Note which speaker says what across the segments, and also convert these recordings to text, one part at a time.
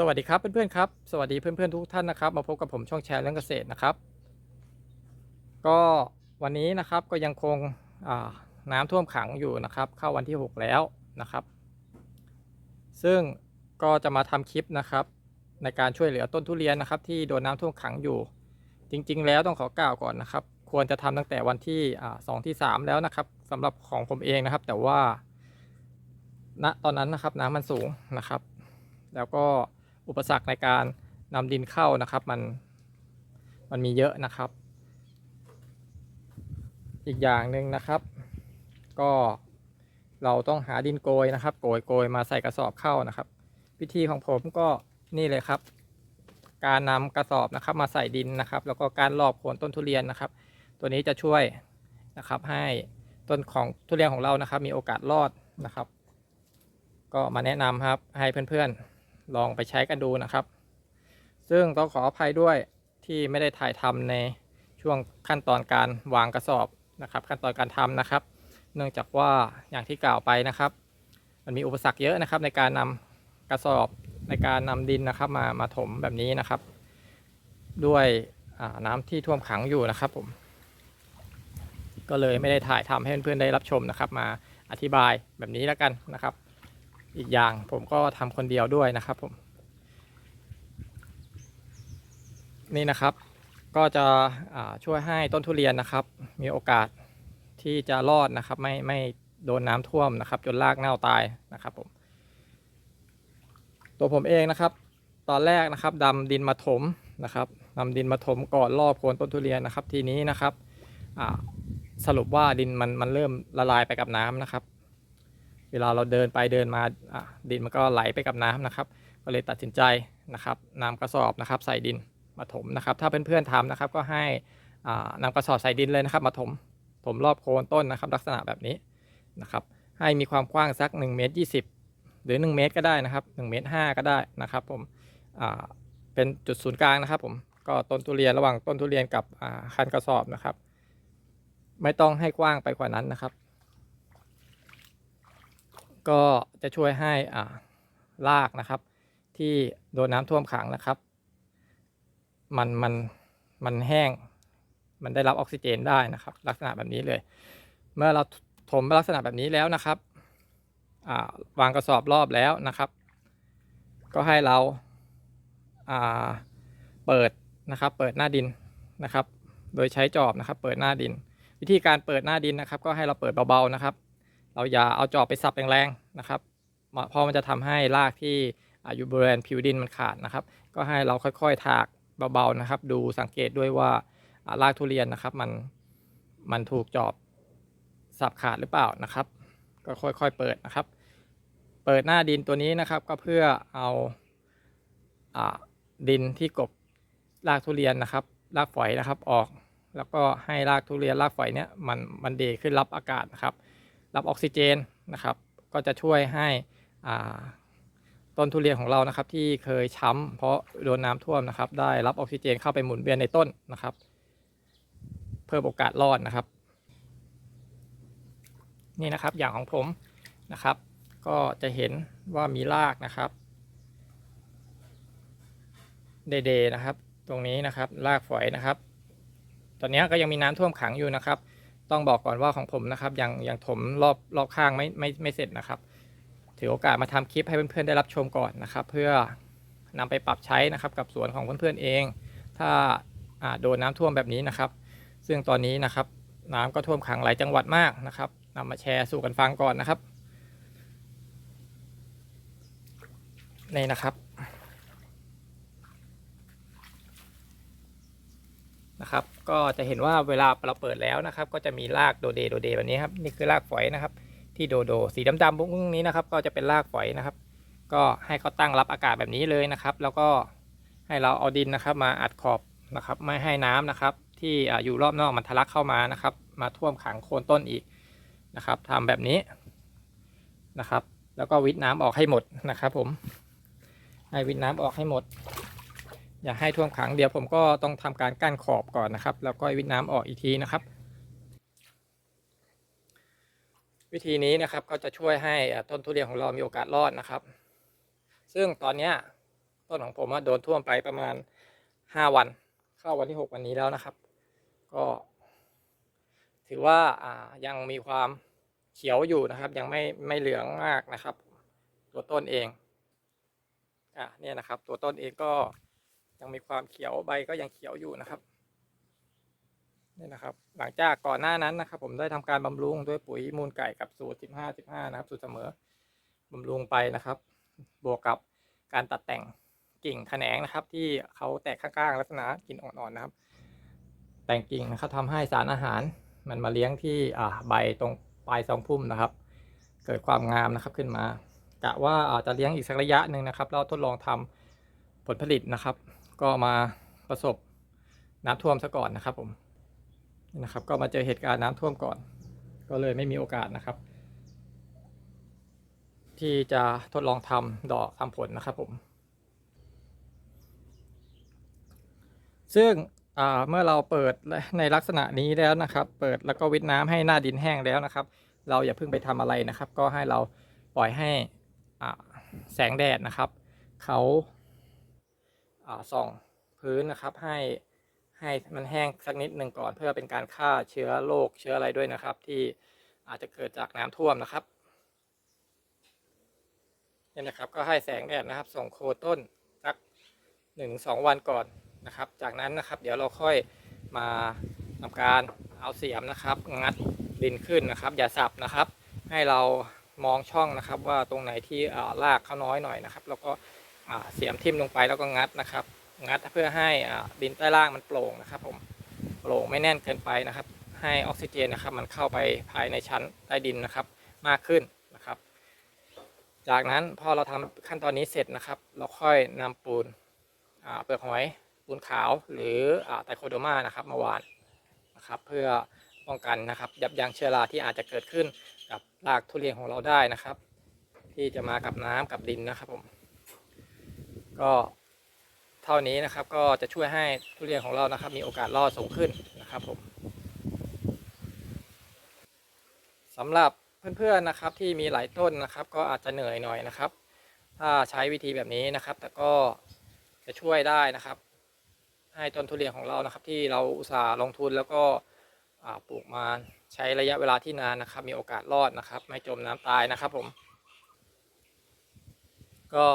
Speaker 1: สวัสดีครับเพื่อนๆครับสวัสดีเพื่อนๆทุกท่านนะครับ มาพบกับผมช่องแชร์เรื่องเกษตรนะครับ ก็วันนี้นะครับก็ยังคงน้ำท่วมขังอยู่นะครับ เข้าวันที่ 6 แล้วนะครับ ซึ่งก็จะมาทำคลิปนะครับ ในการช่วยเหลือต้นทุเรียนนะครับ ที่โดนน้ำท่วมขังอยู่ จริง ๆ แล้วต้องขอกล่าวก่อนนะครับ ควรจะทำตั้งแต่วันที่สองที่สามแล้วนะครับสำหรับของผมเองนะครับ แต่ว่าณตอนนั้นนะครับน้ำมันสูงนะครับแล้วก็ อุปสรรคในการนำดินเข้านะครับมันมันมีเยอะนะครับ อีกอย่างหนึ่งนะครับ ก็เราต้องหาดินโกยนะครับ โกยโกยมาใส่กระสอบเข้านะครับวิธีของผมก็นี่เลยครับ การนำกระสอบนะครับมาใส่ดินนะครับ แล้วก็การรอบโคนต้นทุเรียนนะครับ ตัวนี้จะช่วยนะครับให้ต้นของทุเรียนของเรานะครับ มีโอกาสรอดนะครับ ก็มาแนะนำครับให้เพื่อนๆ ลองไปใช้กันดูนะครับ ซึ่งต้องขออภัยด้วยที่ไม่ได้ถ่ายทำในช่วงขั้นตอนการวางกระสอบนะครับ ขั้นตอนการทำนะครับ เนื่องจากว่าอย่างที่กล่าวไปนะครับ มันมีอุปสรรคเยอะนะครับ ในการนำกระสอบในการนำดินนะครับ มามาถมแบบนี้นะครับ ด้วยน้ำที่ท่วมขังอยู่นะครับผมก็เลยไม่ได้ถ่ายทำให้เพื่อนๆได้รับชมนะครับ มาอธิบายแบบนี้แล้วกันนะครับ อีกอย่างผมก็ทำคนเดียวด้วยนะครับผมนี่นะครับก็จะช่วยให้ต้นทุเรียนนะครับ มีโอกาสที่จะรอดนะครับ ไม่ไม่โดนน้ำท่วมนะครับ จนรากเน่าตายนะครับผม ตัวผมเองนะครับ ตอนแรกนะครับดำดินมาถมนะครับนำดินมาถมก่อนรอบโคนต้นทุเรียนนะครับ ทีนี้นะครับสรุปว่าดินมันมันเริ่มละลายไปกับน้ำนะครับ วลาเราเดินไปเดินมาดินมันก็ไหลไปกับน้ำนะครับ ก็เลยตัดสินใจนะครับนำกระสอบนะครับใส่ดินมาถมนะครับ ถ้าเพื่อนๆทำนะครับก็ให้อ่านำกระสอบใส่ดินเลยนะครับ มาถมถมรอบโคนต้นนะครับ ลักษณะแบบนี้นะครับ ให้มีความกว้างสัก1เมตร20 หรือ 1 เมตรก็ได้นะครับ1เมตร5ก็ได้นะครับ ผมเป็นจุดศูนย์กลางนะครับ ผมก็ต้นทุเรียนระหว่างต้นทุเรียนกับคันกระสอบนะครับ ไม่ต้องให้กว้างไปกว่านั้นนะครับ ก็จะช่วยให้อ่ารากนะครับ ที่โดนน้ำท่วมขังนะครับ มันมันมันแห้ง มันได้รับออกซิเจนได้นะครับ ลักษณะแบบนี้เลย เมื่อเราถมลักษณะแบบนี้แล้วนะครับาวางกระสอบรอบแล้วนะครับ ก็ให้เราาเปิดนะครับ เปิดหน้าดินนะครับ โดยใช้จอบนะครับ เปิดหน้าดิน วิธีการเปิดหน้าดินนะครับ ก็ให้เราเปิดเบาๆนะครับ เราอย่าเอาจอบไปสับแรงๆนะครับเพราะมันจะทำให้รากที่อายู่บริเวณผิวดินมันขาดนะครับ ก็ให้เราค่อยๆถากเบาๆนะครับ ดูสังเกตด้วยว่ารากทุเรียนนะครับ มันมันถูกจอบสับขาดหรือเปล่านะครับ ก็ค่อยๆเปิดนะครับ เปิดหน้าดินตัวนี้นะครับ ก็เพื่อเอาอาดินที่กบรากทุเรียนนะครับรากฝอยนะครับออก แล้วก็ให้รากทุเรียนรากฝอยเนี้ยมันมันเดขึ้นรับอากาศนะครับ รับออกซิเจนนะครับ ก็จะช่วยให้ต้นทุเรียนของเรานะครับที่เคยช้ำเพราะโดนน้ำท่วมนะครับ ได้รับออกซิเจนเข้าไปหมุนเวียนในต้นนะครับ เพิ่มโอกาสรอดนะครับ นี่นะครับอย่างของผมนะครับ ก็จะเห็นว่ามีรากนะครับเดๆนะครับ ตรงนี้นะครับรากฝอยนะครับ ตอนนี้ก็ยังมีน้ำท่วมขังอยู่นะครับ ต้องบอกก่อนว่าของผมนะครับยังยังถมรอบรอบข้างไม่ไม่ไม่เสร็จนะครับ ถือโอกาสมาทำคลิปให้เพื่อนๆได้รับชมก่อนนะครับ เพื่อนำไปปรับใช้นะครับกับสวนของเพื่อนๆเอง ถ้าอ่าโดนน้ำท่วมแบบนี้นะครับ ซึ่งตอนนี้นะครับน้ำก็ท่วมขังหลายจังหวัดมากนะครับนำมาแชร์สู่กันฟังก่อนนะครับนี่นะครับ นะครับ ก็จะเห็นว่าเวลาเราเปิดแล้วนะครับ ก็จะมีรากโดเดโดเดแบบนี้ครับนี่คือรากฝอยนะครับ ที่โดโดสีดำๆพวกนี้นะครับ ก็จะเป็นรากฝอยนะครับ ก็ให้เขาตั้งรับอากาศแบบนี้เลยนะครับ แล้วก็ให้เราเอาดินนะครับ มาอัดขอบนะครับไม่ให้น้ำนะครับ ที่อยู่รอบนอกมันทะลักเข้ามานะครับ มาท่วมขังโคนต้นอีกนะครับทำแบบนี้นะครับ แล้วก็วิทน้ำออกให้หมดนะครับ ผมให้วิทน้ำออกให้หมด อย่าให้ท่วมขังเดี๋ยวผมก็ต้องทำการกั้นขอบก่อนนะครับ แล้วก็วิทน้ำออกอีกทีนะครับ วิธีนี้นะครับก็จะช่วยให้ต้นทุเรียนของเรามีโอกาสรอดนะครับ ซึ่งตอนเนี้ต้นของผมโดนท่วมไปประมาณห้าวัน เข้าวันที่หกวันนี้แล้วนะครับ ก็ ถือว่าอ่ายังมีความเขียวอยู่นะครับ ยังไม่ไม่เหลืองมากนะครับ ตัวต้นเองอะเนี่ยนะครับ ตัวต้นเองก็ ยังมีความเขียวใบก็ยังเขียวอยู่นะครับนี่นะครับ หลังจากก่อนหน้านั้นนะครับ ผมได้ทำการบำรุงด้วยปุ๋ยมูลไก่กับสูตร 15 15 นะครับ สูตรเสมอบำรุงไปนะครับ บวกกับการตัดแต่งกิ่งแขนงนะครับ ที่เขาแตกข้างๆลักษณะกิ่งอ่อนๆนะครับ แต่งกิ่งนะครับทำให้สารอาหารมันมาเลี้ยงที่อ่าใบตรงปลายซองพุ่มนะครับ เกิดความงามนะครับขึ้นมากะว่าอาจจะเลี้ยงอีกสักระยะหนึ่งนะครับแล้วทดลองทำผลผลิตนะครับ ก็มาประสบน้ำท่วมซะก่อนนะครับผมนะครับ ก็มาเจอเหตุการณ์น้ำท่วมก่อน ก็เลยไม่มีโอกาสนะครับ ที่จะทดลองทำดอกทำผลนะครับผม ซึ่งเมื่อเราเปิดในลักษณะนี้แล้วนะครับ เปิดแล้วก็วิทน้ำให้หน้าดินแห้งแล้วนะครับ เราอย่าเพิ่งไปทำอะไรนะครับ ก็ให้เราปล่อยให้แสงแดดนะครับ เขา ส่องพื้นนะครับ ให้ให้มันแห้งสักนิดหนึ่งก่อน เพื่อเป็นการฆ่าเชื้อโรคเชื้ออะไรด้วยนะครับ ที่อาจจะเกิดจากน้ำท่วมนะครับเนี่ยนะครับก็ให้แสงแดดนะครับ ส่งโคต้นสักหนึ่งสองวันก่อนนะครับ จากนั้นนะครับ เดี๋ยวเราค่อยมาทำการเอาเสียมนะครับ งัดดินขึ้นนะครับ อย่าสับนะครับ ให้เรามองช่องนะครับว่าตรงไหนที่อ่ารากเขาน้อยหน่อยนะครับ แล้วก็ เสียมทิ่มลงไปแล้วก็งัดนะครับ งัดเพื่อให้ดินใต้ล่างมันโปร่งนะครับ ผมโปร่งไม่แน่นเกินไปนะครับ ให้ออกซิเจนนะครับ มันเข้าไปภายในชั้นใต้ดินนะครับ มากขึ้นนะครับ จากนั้นพอเราทำขั้นตอนนี้เสร็จนะครับ เราค่อยนำปูนเปลือกหอยปูนขาวหรือไตโคโดมานะครับมาวานนะครับ เพื่อป้องกันนะครับ ยับยั้งเชื้อราที่อาจจะเกิดขึ้นกับรากทุเรียนของเราได้นะครับ ที่จะมากับน้ำกับดินนะครับผม ก็เท่านี้นะครับก็จะช่วยให้ทุเรียนของเรานะครับ มีโอกาสรอดสูงขึ้นนะครับผมสำหรับเพื่อนๆนะครับที่มีหลายต้นนะครับ ก็อาจจะเหนื่อยหน่อยนะครับ ถ้าใช้วิธีแบบนี้นะครับ แต่ก็จะช่วยได้นะครับ ให้ต้นทุเรียนของเรานะครับ ที่เราอุตส่าห์ลงทุนแล้วก็ปลูกมาใช้ระยะเวลาที่นานนะครับ มีโอกาสรอดนะครับ ไม่จมน้ำตายนะครับผม ก็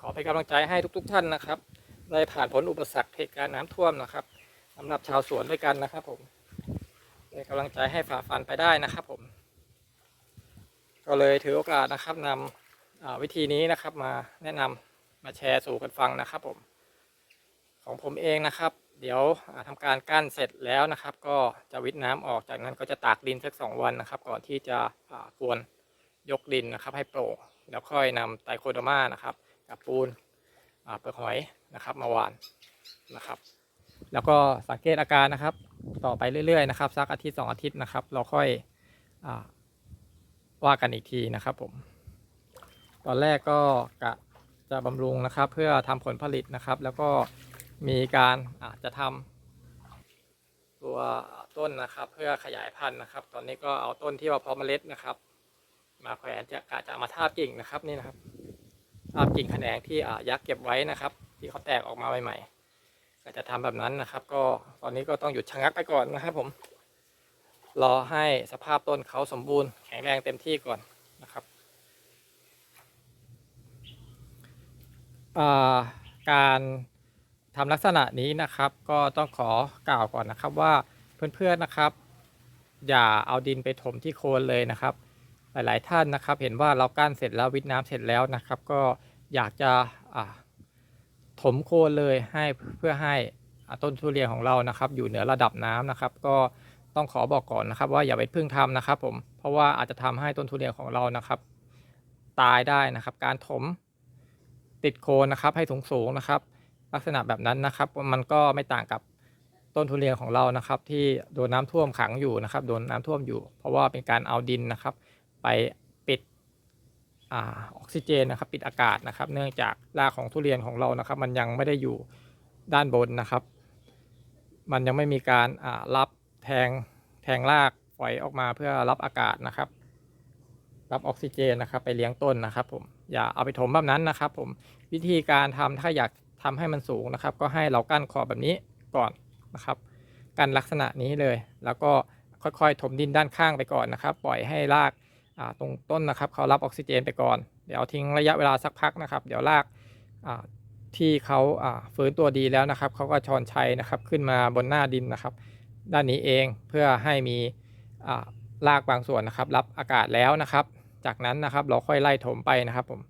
Speaker 1: ขอเป็นกำลังใจให้ทุก ๆ ท่านนะครับได้ผ่านพ้นอุปสรรคเหตุการณ์น้ำท่วมนะครับสำหรับชาวสวนด้วยกันนะครับ ผมเป็นกำลังใจให้ฝ่าฟันไปได้นะครับ ผม ก็เลยถือโอกาสนะครับนำวิธีนี้นะครับ มาแนะนำมาแชร์สู่กันฟังนะครับ ผม ของผมเองนะครับ เดี๋ยวอ่าทำการกั้นเสร็จแล้วนะครับ ก็จะวิทน้ำออกจากนั้นก็จะตากดินสักสองวันนะครับ ก่อนที่จะกวนยกดินนะครับ ให้โปร่งแล้วค่อยนำไตโคโดมานะครับ กับปูนเปลือกหอยนะครับมาวานนะครับ แล้วก็สังเกตอาการนะครับ ต่อไปเรื่อยๆนะครับสักอาทิตย์สองอาทิตย์นะครับ เราค่อยอว่ากันอีกทีนะครับผม ตอนแรกก็กะจะบำรุงนะครับ เพื่อทำผลผลิตนะครับ แล้วก็มีการอาจจะทำตัวต้นนะครับ เพื่อขยายพันธุ์นะครับ ตอนนี้ก็เอาต้นที่ว่าพาะเมล็ดนะครับ มาแขวนจะกะจะมาทาบกิ่งนะครับนี่นะครับาบกิ่งแขนงที่ยักษ์เก็บไว้นะครับ ที่เขาแตกออกมาใหม่ๆก็จะทำแบบนั้นนะครับ ก็ตอนนี้ก็ต้องหยุดชะงักไปก่อนนะครับผม รอให้สภาพต้นเขาสมบูรณ์แข็งแรงเต็มที่ก่อนนะครับการทำลักษณะนี้นะครับก็ต้องขอกล่าวก่อนนะครับว่าเพื่อนๆนะครับ อย่าเอาดินไปถมที่โคนเลยนะครับ หลายๆท่านนะครับ เห็นว่าเรากั้นเสร็จแล้ววิทน้ำเสร็จแล้วนะครับ ก็ อยากจะถมโคนเลยให้เพื่อให้ต้นทุเรียนของเรานะครับอยู่เหนือระดับน้ำนะครับ ก็ต้องขอบอกก่อนนะครับ ว่าอย่าไปพึ่งทำนะครับผมเพราะว่าอาจจะทำให้ต้นทุเรียนของเรานะครับ ตายได้นะครับ การถมติดโคนนะครับให้สูงๆนะครับ ลักษณะแบบนั้นนะครับ มันก็ไม่ต่างกับต้นทุเรียนของเรานะครับ ที่โดนน้ำท่วมขังอยู่นะครับ โดนน้ำท่วมอยู่ เพราะว่าเป็นการเอาดินนะครับ ไป ออกซิเจนนะครับปิดอากาศนะครับ เนื่องจากรากของทุเรียนของเรานะครับ มันยังไม่ได้อยู่ด้านบนนะครับ มันยังไม่มีการรับแทงแทงรากฝอยออกมาเพื่อรับอากาศนะครับ รับออกซิเจนนะครับ ไปเลี้ยงต้นนะครับ ผมอย่าเอาไปถมแบบนั้นนะครับ ผมวิธีการทำถ้าอยากทำให้มันสูงนะครับ ก็ให้เรากั้นขอบแบบนี้ก่อนนะครับกันลักษณะนี้เลย แล้วก็ค่อยๆ ถมดินด้านข้างไปก่อนนะครับ ปล่อยให้ราก ตรงต้นนะครับเขารับออกซิเจนไปก่อน เดี๋ยวทิ้งระยะเวลาสักพักนะครับ เดี๋ยวรากที่เขาฟื้นตัวดีแล้วนะครับเขาก็ชอนชัยนะครับขึ้นมาบนหน้าดินนะครับ ด้านนี้เองเพื่อให้มีอ่ารากบางส่วนนะครับ รับอากาศแล้วนะครับ จากนั้นนะครับเราค่อยไล่ถมไปนะครับผม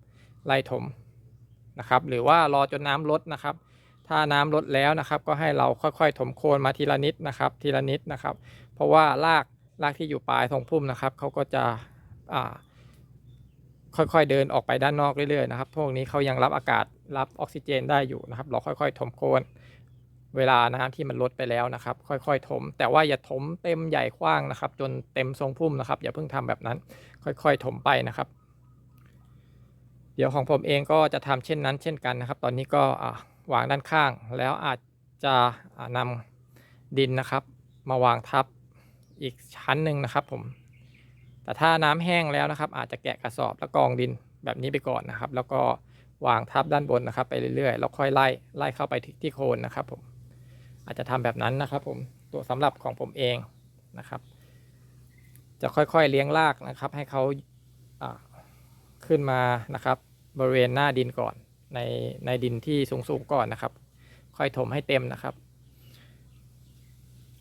Speaker 1: ไล่ถมนะครับ หรือว่ารอจนน้ำลดนะครับ ถ้าน้ำลดแล้วนะครับ ก็ให้เราค่อยๆ ถมโคนมาทีละนิดนะครับ ทีละนิดนะครับ เพราะว่ารากรากที่อยู่ปลายทรงพุ่มนะครับเขาก็จะ ค่อยๆเดินออกไปด้านนอกเรื่อยๆนะครับ พวกนี้เขายังรับอากาศรับออกซิเจนได้อยู่นะครับ เราค่อยๆ ถมโคนเวลาน้ำที่มันลดไปแล้วนะครับ ค่อยๆ ถม แต่ว่าอย่าถมเต็มใหญ่กว้างนะครับ จนเต็มทรงพุ่มนะครับ อย่าเพิ่งทำแบบนั้น ค่อยๆ ถมไปนะครับ เดี๋ยวของผมเองก็จะทำเช่นนั้น เช่นกันนะครับ ตอนนี้ก็วางด้านข้าง แล้วอาจจะอ่านำดินนะครับ มาวางทับอีกชั้นหนึ่งนะครับผม แต่ถ้าน้ำแห้งแล้วนะครับ อาจจะแกะกระสอบแล้วกองดินแบบนี้ไปก่อนนะครับ แล้วก็วางทับด้านบนนะครับ ไปเรื่อยๆแล้วค่อยไล่ไล่เข้าไปที่ที่โคนนะครับผมอาจจะทำแบบนั้นนะครับ ผมตัวสำหรับของผมเองนะครับ จะค่อยๆเลี้ยงรากนะครับ ให้เขาอ่าขึ้นมานะครับ บริเวณหน้าดินก่อน ในในดินที่สูงๆก่อนนะครับ ค่อยถมให้เต็มนะครับ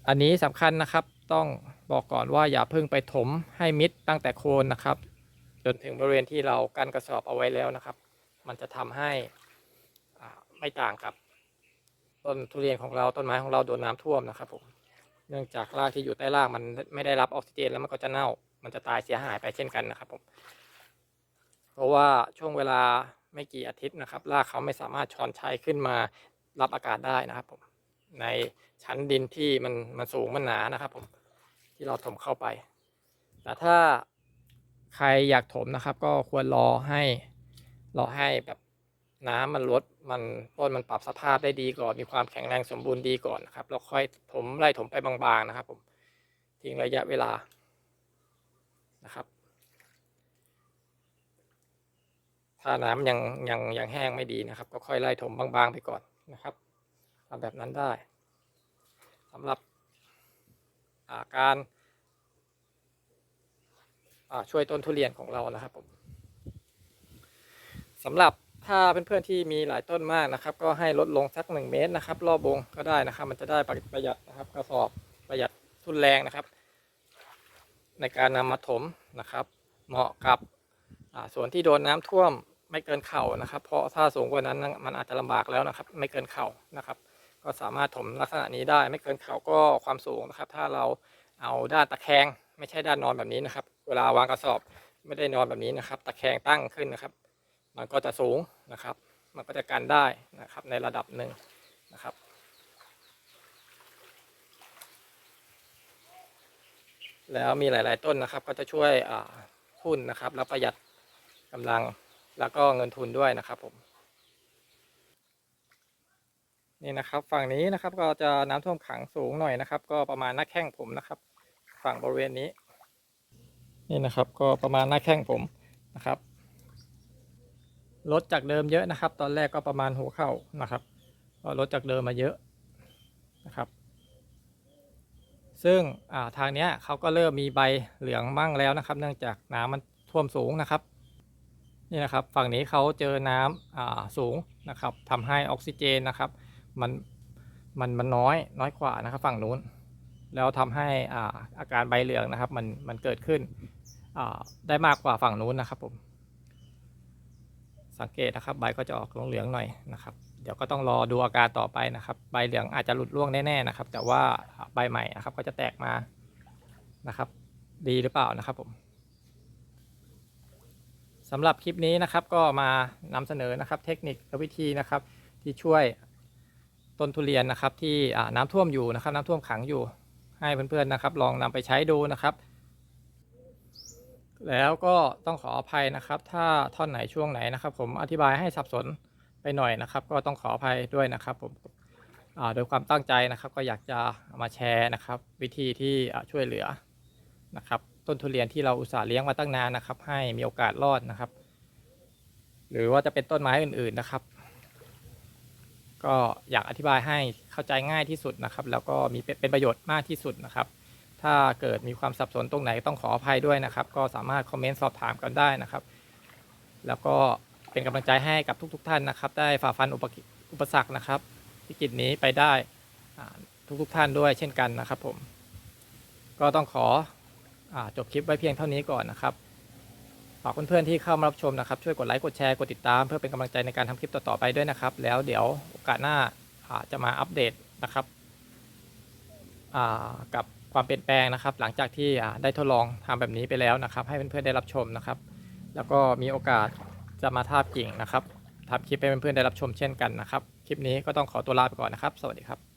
Speaker 1: อันนี้สำคัญนะครับต้อง บอกก่อนว่าอย่าเพิ่งไปถมให้มิดตั้งแต่โคนนะครับ จนถึงบริเวณที่เรากั้นกระสอบเอาไว้แล้วนะครับ มันจะทำให้ไม่ต่างกับต้นทุเรียนของเราต้นไม้ของเราโดนน้ำท่วมนะครับผมเนื่องจากรากที่อยู่ใต้รากมันไม่ได้รับออกซิเจนแล้วมันก็จะเน่า มันจะตายเสียหายไปเช่นกันนะครับผมเพราะว่าช่วงเวลาไม่กี่อาทิตย์นะครับรากเขาไม่สามารถช้อนชัยขึ้นมารับอากาศได้นะครับผมในชั้นดินที่มันมันสูงมันหนานะครับผม ที่เราถมเข้าไป แต่ถ้าใครอยากถมนะครับ ก็ควรรอให้รอให้แบบน้ำมันลดมันต้นมันปรับสภาพได้ดีก่อน มีความแข็งแรงสมบูรณ์ดีก่อนนะครับแล้วค่อยถมไล่ถมไปบางๆนะครับ ผมทิ้งระยะเวลานะครับ ถ้าน้ำยังยังยังแห้งไม่ดีนะครับ ก็ค่อยไล่ถมบางๆไปก่อนนะครับทำแบบนั้นได้สำหรับ การาช่วยต้นทุเรียนของเรานะครับผมสำหรับถ้าเพื่อนๆที่มีหลายต้นมากนะครับ ก็ให้ลดลงสักหนึ่งเมตรนะครับ รอบวงก็ได้นะครับ มันจะได้ประหยัดนะครับกระสอบประหยัดทุนแรงนะครับ ในการนำมาถมนะครับ เหมาะกับส่วนที่โดนน้ำท่วมไม่เกินเข่านะครับ เพราะถ้าสูงกว่านั้นมันอาจจะลำบากแล้วนะครับ ไม่เกินเข่านะครับ ก็สามารถถมลักษณะนี้ได้ไม่เกินเข่าก็ความสูงนะครับ ถ้าเราเอาด้านตะแคงไม่ใช่ด้านนอนแบบนี้นะครับ เวลาวางกระสอบไม่ได้นอนแบบนี้นะครับ ตะแคงตั้งขึ้นนะครับ มันก็จะสูงนะครับ มันก็จะกันได้นะครับในระดับหนึ่งนะครับแล้วมีหลาย ๆ ต้นนะครับ ก็จะช่วยอ่าทุนนะครับ แล้วประหยัดกำลังแล้วก็เงินทุนด้วยนะครับผม นี่นะครับ ฝั่งนี้นะครับก็จะน้ำท่วมขังสูงหน่อยนะครับ ก็ประมาณหน้าแข้งผมนะครับ ฝั่งบริเวณนี้ นี่นะครับ ก็ประมาณหน้าแข้งผมนะครับลดจากเดิมเยอะนะครับ ตอนแรกก็ประมาณหัวเข่านะครับก็ลดจากเดิมมาเยอะนะครับ ซึ่งอ่าทางเนี้ยเขาก็เริ่มมีใบเหลืองมั่งแล้วนะครับ เนื่องจากน้ำมันท่วมสูงนะครับนี่นะครับ ฝั่งนี้เขาเจอน้ำอ่าสูงนะครับทำให้ออกซิเจนนะครับ มันมันมันน้อยน้อยกว่านะครับฝั่งนู้น แล้วทำให้อ่าอาการใบเหลืองนะครับ มันมันเกิดขึ้นอ่าได้มากกว่าฝั่งนู้นนะครับผมสังเกตนะครับ ใบก็จะออกเหลืองๆหน่อยนะครับ เดี๋ยวก็ต้องรอดูอาการต่อไปนะครับ ใบเหลืองอาจจะหลุดร่วงแน่ๆนะครับ แต่ว่าใบใหม่นะครับ ก็จะแตกมานะครับ ดีหรือเปล่านะครับผมสำหรับคลิปนี้นะครับก็มานำเสนอนะครับ เทคนิคและวิธีนะครับที่ช่วย ต้นทุเรียนนะครับที่น้ำท่วมอยู่นะครับ น้ำท่วมขังอยู่ ให้เพื่อนๆนะครับ ลองนำไปใช้ดูนะครับ แล้วก็ต้องขออภัยนะครับ ถ้าท่อนไหนช่วงไหนนะครับ ผมอธิบายให้สับสนไปหน่อยนะครับ ก็ต้องขออภัยด้วยนะครับ ผมโดยความตั้งใจนะครับ ก็อยากจะามาแชร์นะครับ วิธีที่ช่วยเหลือนะครับ ต้นทุเรียนที่เราอุตส่าห์เลี้ยงมาตั้งนานนะครับ ให้มีโอกาสรอดนะครับ หรือว่าจะเป็นต้นไม้อื่น ๆนะครับ ก็อยากอธิบายให้เข้าใจง่ายที่สุดนะครับ แล้วก็มีเป็นประโยชน์มากที่สุดนะครับ ถ้าเกิดมีความสับสนตรงไหนต้องขออภัยด้วยนะครับ ก็สามารถคอมเมนต์สอบถามกันได้นะครับ แล้วก็เป็นกำลังใจให้กับทุกๆท่านนะครับ ได้ฝ่าฟันอุปกิอุปสรรคนะครับวิกฤตนี้ไปได้ทุกๆท่านด้วยเช่นกันนะครับผม ก็ต้องขออจบคลิปไว้เพียงเท่านี้ก่อนนะครับ ฝากเพื่อนๆที่เข้ามารับชมนะครับ ช่วยกดไลค์กดแชร์กดติดตาม เพื่อเป็นกำลังใจในการทำคลิปต่อๆไปด้วยนะครับ แล้วเดี๋ยวโอกาสหน้าจะมาอัปเดตนะครับกับความเปลี่ยนแปลงนะครับ หลังจากที่ได้ทดลองทำแบบนี้ไปแล้วนะครับ ให้เพื่อนๆได้รับชมนะครับ แล้วก็มีโอกาสจะมาทาบกิ่งนะครับทำคลิปให้เพื่อนๆได้รับชมเช่นกันนะครับ คลิปนี้ก็ต้องขอตัวลาไปก่อนนะครับ สวัสดีครับ